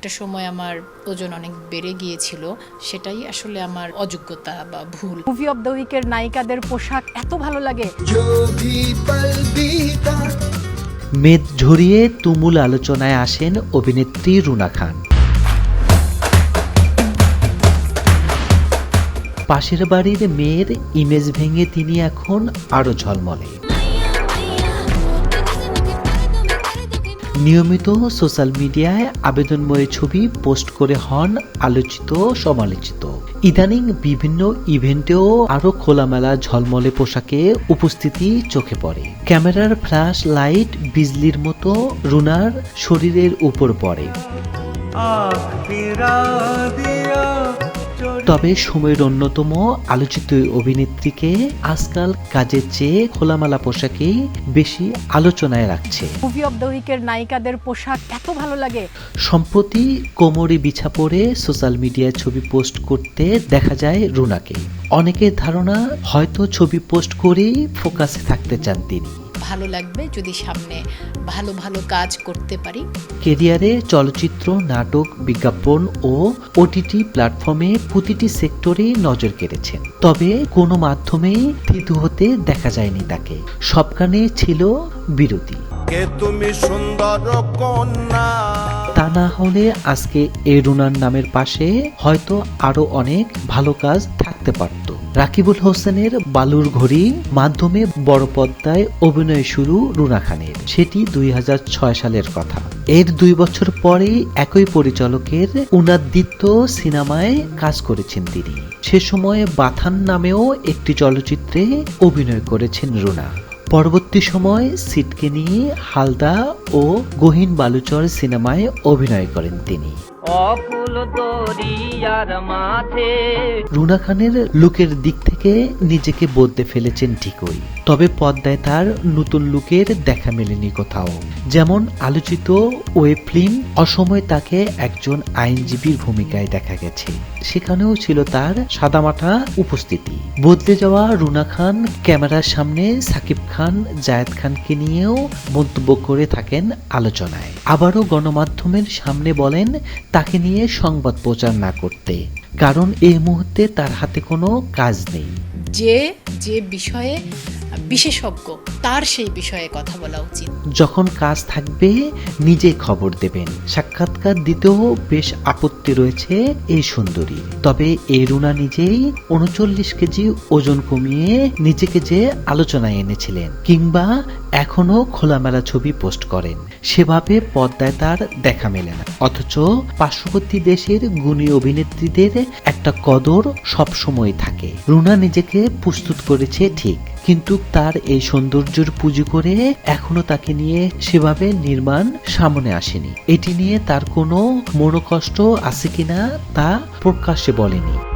একটা সময় আমার ওজন অনেক বেড়ে গিয়েছিল সেটাই আসলে আমার অযোগ্যতা বা ভুল। মুভি অব দ্য উইকের নায়িকাদের পোশাক এত ভালো লাগে। মেদ ঝরিয়ে তুমুল আলোচনায় আসেন অভিনেত্রী রুনা খান। পাশের বাড়ির মেয়ের ইমেজ ভেঙে তিনি এখন আরও ঝলমলে। নিয়মিত সোশ্যাল মিডিয়ায় আবেদনময় ছবি পোস্ট করে হন আলোচিত, সমালোচিত। ইদানিং বিভিন্ন ইভেন্টেও আরও খোলামেলা ঝলমলে পোশাকে উপস্থিতি চোখে পড়ে। ক্যামেরার ফ্ল্যাশ লাইট বিজলির মতো রুনার শরীরের উপর পড়ে। তবে সময়ের অন্যতম আলোচিত অভিনেত্রীকে আজকাল কাজের চেয়ে খোলামেলা পোশাকেই বেশি আলোচনায় রাখছে। মুভি অব দ্য উইকের নায়িকাদের পোশাক এত ভালো লাগে। সম্প্রতি কোমরে বিছা পড়ে সোশ্যাল মিডিয়ায় ছবি পোস্ট করতে দেখা যায় রুনাকে। অনেকের ধারণা হয়তো ছবি পোস্ট করেই ফোকাসে থাকতে চান তিনি। ভালো লাগবে যদি সামনে ভালো ভালো কাজ করতে পারি। কেরিয়ারে চলচ্চিত্র নাটক বিজ্ঞাপন ও ওটিটি প্ল্যাটফর্মে প্রতিটি সেক্টরে নজর কেড়েছেন। তবে কোনো মাধ্যমেই থিতু হতে দেখা যায়নি তাকে। সবখানে ছিল বিরতি। কে তুমি সুন্দর কন্যা? তা না হলে আজকে এ রুনার নামের পাশে হয়তো আরও অনেক ভালো কাজ থাকতে পারত। রাকিবুল হোসেনের বালুর ঘড়ি মাধ্যমে বড় পর্দায় অভিনয় শুরু রুনা খানের। সেটি দুই হাজার ছয় সালের কথা। এর দুই বছর পরেই একই পরিচালকের উনাদিত্য সিনেমায় কাজ করেছেন তিনি। সে সময়ে বাথান নামেও একটি চলচ্চিত্রে অভিনয় করেছেন রুনা। পরবর্তী সময় সিটকে নিয়ে হালদা ও গহীন বালুচর সিনেমায় অভিনয় করেন তিনি। অকুল দরিয়ার মাঝে রুনা খানের লুকের দিক থেকে নিজেকে বদলে ফেলেছেন ঠিকই, তবে পর্দায় তার নতুন লুকের দেখা মেলেনি কোথাও। যেমন আলোচিত ওয়েব ফিল্ম, অসময় তাকে একজন আইনজীবীর ভূমিকায় দেখা গেছে। সেখানেও ছিল তার সাদামাটা উপস্থিতি। বদলে যাওয়া রুনা খান ক্যামেরার সামনে সাকিব খান, জায়েদ খানকে নিয়েও মন্তব্য করে থাকেন আলোচনায়। আবারও গণমাধ্যমের সামনে বলেন তাকে নিয়ে সংবাদ প্রচার না করতে, কারণ এই মুহূর্তে তার হাতে কোনো কাজ নেই। যে যে বিষয়ে বিশেষজ্ঞ, তার সেই বিষয়ে কথা বলা উচিত। যখন কাজ থাকবে, নিজে খবর দেবেন। সাক্ষাৎকার দিতেও বেশ আপত্তি রয়েছে এই সুন্দরী। তবে এই রুনা নিজেই উনচল্লিশ কেজি ওজন কমিয়ে নিজেকে যে আলোচনায় এনেছিলেন, কিংবা এখনও খোলামেলা ছবি পোস্ট করেন, সেভাবে পর্দায় তার দেখা মেলে না। অথচ পার্শ্ববর্তী দেশের গুণী অভিনেত্রীদের একটা কদর সবসময় থাকে। রুনা নিজেকে প্রস্তুত করেছে ঠিক। কিন্তু তার এই সৌন্দর্যের পুজো করে এখনও তাকে নিয়ে সেভাবে নির্মাণ সামনে আসেনি। এটি নিয়ে তার কোনো মনোকষ্ট আছে কিনা তা প্রকাশ্যে বলেনি।